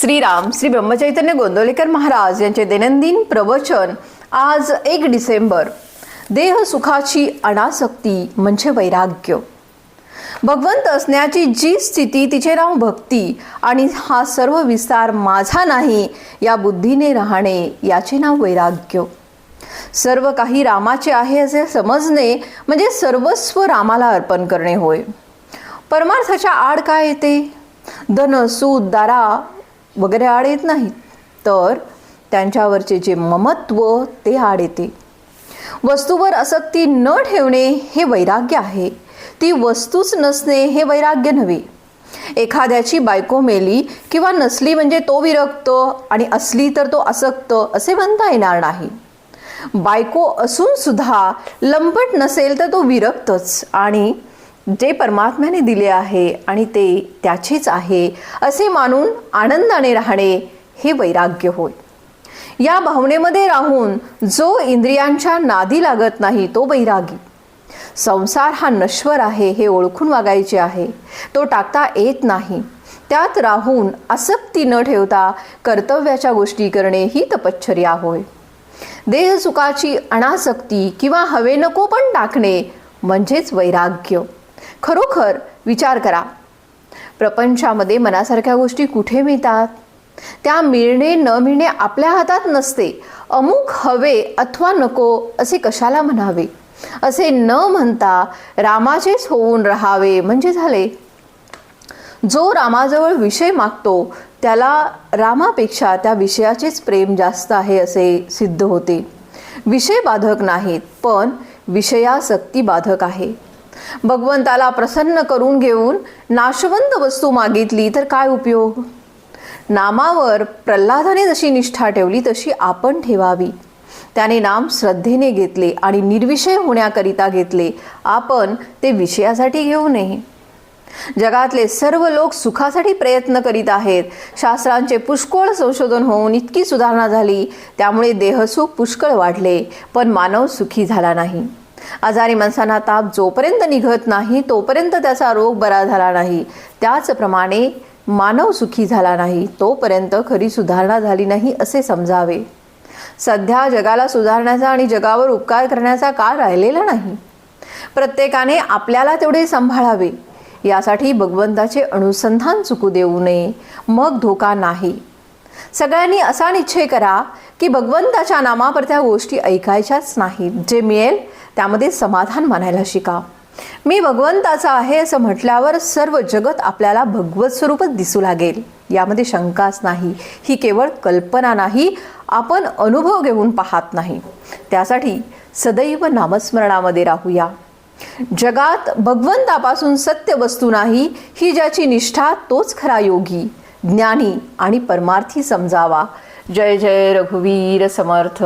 श्रीराम श्री ब्रह्मचैतन्य गोंदवलेकर महाराज यांचे दैनंदिन प्रवचन आज एक डिसेंबर. देह सुखाची अनासक्ती म्हणजे वैराग्य. भगवंत असण्याची जी स्थिती तिचे नाव भक्ती आणि हा सर्व विस्तार माझा नाही या बुद्धीने राहणे याचे नाव वैराग्य. सर्व काही रामाचे आहे असे समजणे म्हणजे सर्वस्व रामाला अर्पण करणे होय. परमार्थाच्या आड काय येते? धन सूद दारा वगैरे आड येत नाहीत. तर त्यांच्यावरचे जे ममत्व ते आड येते. वस्तूवर आसक्ती न ठेवणे हे वैराग्य आहे. ती वस्तूच नसणे हे वैराग्य नव्हे. एखाद्याची बायको मेली किंवा नसली म्हणजे तो विरक्त आणि असली तर तो आसक्त असे म्हणता येणार नाही. बायको असून सुद्धा लंपट नसेल तर तो विरक्तच आणि जे परमात्म्याने दिले आहे आणि ते त्याचेच आहे असे मानून आनंदाने राहणे हे वैराग्य होय. या भावनेमध्ये राहून जो इंद्रियांच्या नादी लागत नाही तो वैरागी. संसार हा नश्वर आहे हे ओळखून वागायचे आहे. तो टाकता येत नाही. त्यात राहून आसक्ती न ठेवता कर्तव्याच्या गोष्टी करणे ही तपश्चर्या होय. देह सुखाची अनासक्ती किंवा हवे नको पण टाकणे म्हणजेच वैराग्य. खरोखर विचार करा. प्रपंचामध्ये मनासारख्या गोष्टी कुठे मिळतात? त्या मिळणे न मिळणे आपल्या हातात नसते. अमुक हवे अथवा नको असे कशाला म्हणावे? असे न म्हणता रामाचेच होऊन राहावे म्हणजे झाले. जो रामाजवळ विषय मागतो त्याला रामापेक्षा त्या विषयाचेच प्रेम जास्त आहे असे सिद्ध होते. विषय बाधक नाहीत पण विषयासक्ती बाधक आहे. भगवंताला प्रसन्न करून घेऊन नाशवंत वस्तू मागितली तर काय उपयोग? नामावर प्रल्हादाने जशी निष्ठा ठेवली तशी आपण ठेवावी. त्याने नाम श्रद्धेने घेतले आणि निर्विषय होण्याकरिता घेतले. आपण ते विषयासाठी घेऊ नये. जगातले सर्व लोक सुखासाठी प्रयत्न करीत आहेत. शास्त्रांचे पुष्कळ संशोधन होऊन इतकी सुधारणा झाली त्यामुळे देहसुख पुष्कळ वाढले पण मानव सुखी झाला नाही. आजारी माणसांना ताप जोपर्यंत निघत नाही तोपर्यंत त्याचा रोग बरा झाला नाही. त्याचप्रमाणे मानव सुखी झाला नाही तोपर्यंत खरी सुधारणा झाली नाही असे समजावे. सध्या जगाला सुधारण्याचा आणि जगावर उपकार करण्याचा काळ राहिलेला नाही. प्रत्येकाने आपल्याला तेवढे सांभाळावे. यासाठी भगवंताचे अनुसंधान चुकू देऊ नये. मग धोका नाही. सगळ्यांनी असा निश्चय करा की भगवंताच्या नामापरत्या गोष्टी ऐकायच्याच नाहीत. जे मिळेल त्यामध्ये समाधान मानायला शिका. मी भगवंताचा आहे असं म्हटल्यावर सर्व जगत आपल्याला भगवत स्वरूपच दिसू लागेल. यामध्ये शंकाच नाही. ही केवळ कल्पना नाही. आपण अनुभव घेऊन पाहत नाही. त्यासाठी सदैव नामस्मरणामध्ये राहूया. जगात भगवंतापासून सत्य वस्तू नाही ही ज्याची निष्ठा तोच खरा योगी. ज्ञानी आणि परमार्थी समजावा. जय जय रघुवीर समर्थ.